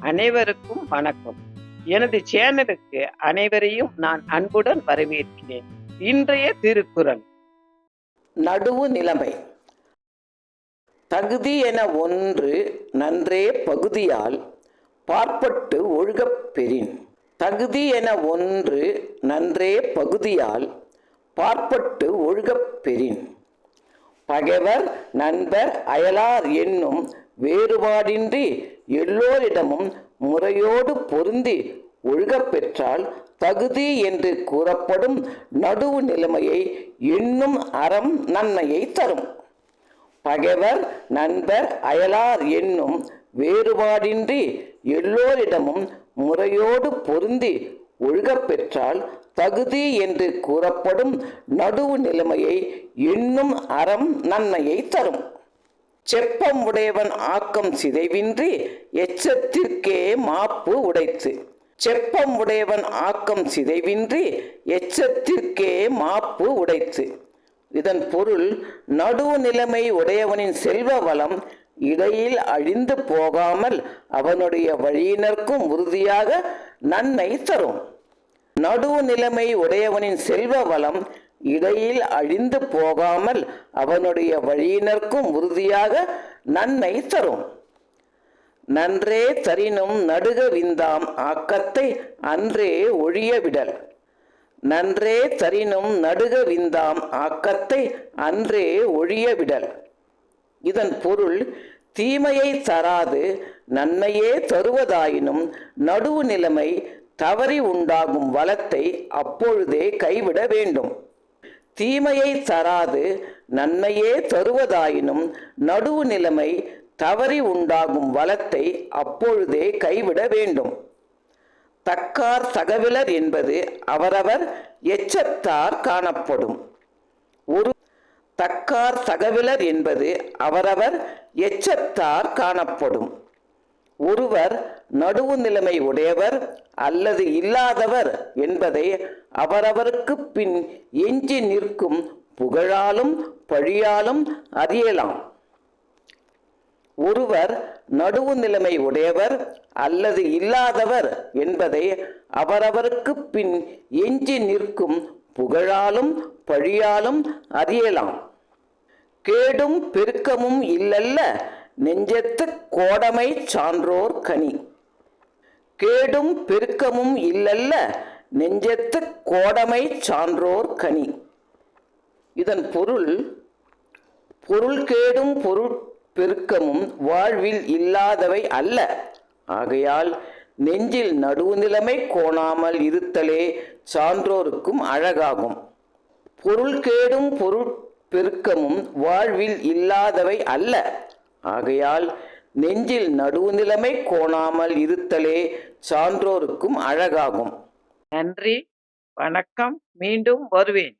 அனைவருக்கும் வணக்கம். எனது சேனலுக்கு அனைவரையும் நான் அன்புடன் வரவேற்கிறேன். இன்றைய திருக்குறள். நடுவு நிலைமை. தகுதி என ஒன்று நன்றே பகுதியால் பார்ப்பட்டு ஒழுகப் பெறின். தகுதி என ஒன்று நன்றே பகுதியால் பார்ப்பட்டு ஒழுகப் பெறின். பகைவர் நண்பர் அயலார் என்னும் வேறுபாடின்றி எல்லோரிடமும் முறையோடு பொருந்தி ஒழுகப் பெற்றால் தகுதி என்று கூறப்படும் நடுவு நிலைமையை எண்ணும் அறம் நன்மையை தரும். பகைவர் நண்பர் அயலார் என்னும் வேறுபாடின்றி எல்லோரிடமும் முறையோடு பொருந்தி ஒழுகப் பெற்றால் தகுதி என்று கூறப்படும் நடுவு நிலைமையை எண்ணும் அறம் நன்மையை தரும். செப்பம் உடையவன் ஆக்கம் சிதைவின்றி எச்சத்திற்கே மாப்பு உடைத்து. செப்பம் உடையவன் ஆக்கம் சிதைவின்றி எச்சத்திற்கே மாப்பு உடைத்து. இதன் பொருள் நடுநிலைமை உடையவனின் செல்வ வளம் இடையில் அழிந்து போகாமல் அவனுடைய வழியினருக்கும் உறுதியாக நன்மை தரும். நடுவு நிலைமை உடையவனின் செல்வ வளம் இடையில் அழிந்து போகாமல் அவனுடைய வழியினருக்கும் உறுதியாக நன்மை தரும். நன்றே தரினும் நடுக விந்தாம் ஆக்கத்தை அன்றே ஒழிய விடல். நன்றே தரினும் நடுக விந்தாம் ஆக்கத்தை அன்றே ஒழிய விடல். இதன் பொருள் தீமையை தராது நன்மையே தருவதாயினும் நடுவு நிலைமை தவறி உண்டாகும் வளத்தை அப்பொழுதே கைவிட வேண்டும். தீமையை தராது நன்மையே தருவதாயினும் நடுவு நிலைமை தவறி உண்டாகும் வளத்தை அப்பொழுதே கைவிட வேண்டும். தக்கார் தகவலர் என்பது அவரவர் எச்சத்தார் காணப்படும். ஒரு தக்கார் தகவலர் என்பது அவரவர் எச்சத்தார் காணப்படும். ஒருவர் நடுவு நிலைமை உடையவர் அல்லது இல்லாதவர் என்பதை அவரவருக்கு பின் எஞ்சி நிற்கும் புகழாலும் பழியாலும் அறியலாம். ஒருவர் நடுவு நிலைமை உடையவர் அல்லது இல்லாதவர் என்பதை அவரவருக்கு பின் எஞ்சி நிற்கும் புகழாலும் பழியாலும் அறியலாம். கேடும் பெருக்கமும் இல்லல்ல நெஞ்சத்து கோடமை சான்றோர் கனி. கேடும் பெருக்கமும் இல்லல்ல நெஞ்சத்து கோடமை சான்றோர் கனி. இதன் பொருள் பொருள் கேடும் பொருள் பெருக்கமும் வாழ்வில் இல்லாதவை அல்ல. ஆகையால் நெஞ்சில் நடுவுநிலைமை கோணாமல் இருத்தலே சான்றோருக்கும் அழகாகும். பொருள் கேடும் பொருள் பெருக்கமும் வாழ்வில் இல்லாதவை அல்ல. ஆகையால் நெஞ்சில் நடுவுநிலைமை கோணாமல் இருத்தலே சான்றோருக்கும் அழகாகும். நன்றி. வணக்கம். மீண்டும் வருவேன்.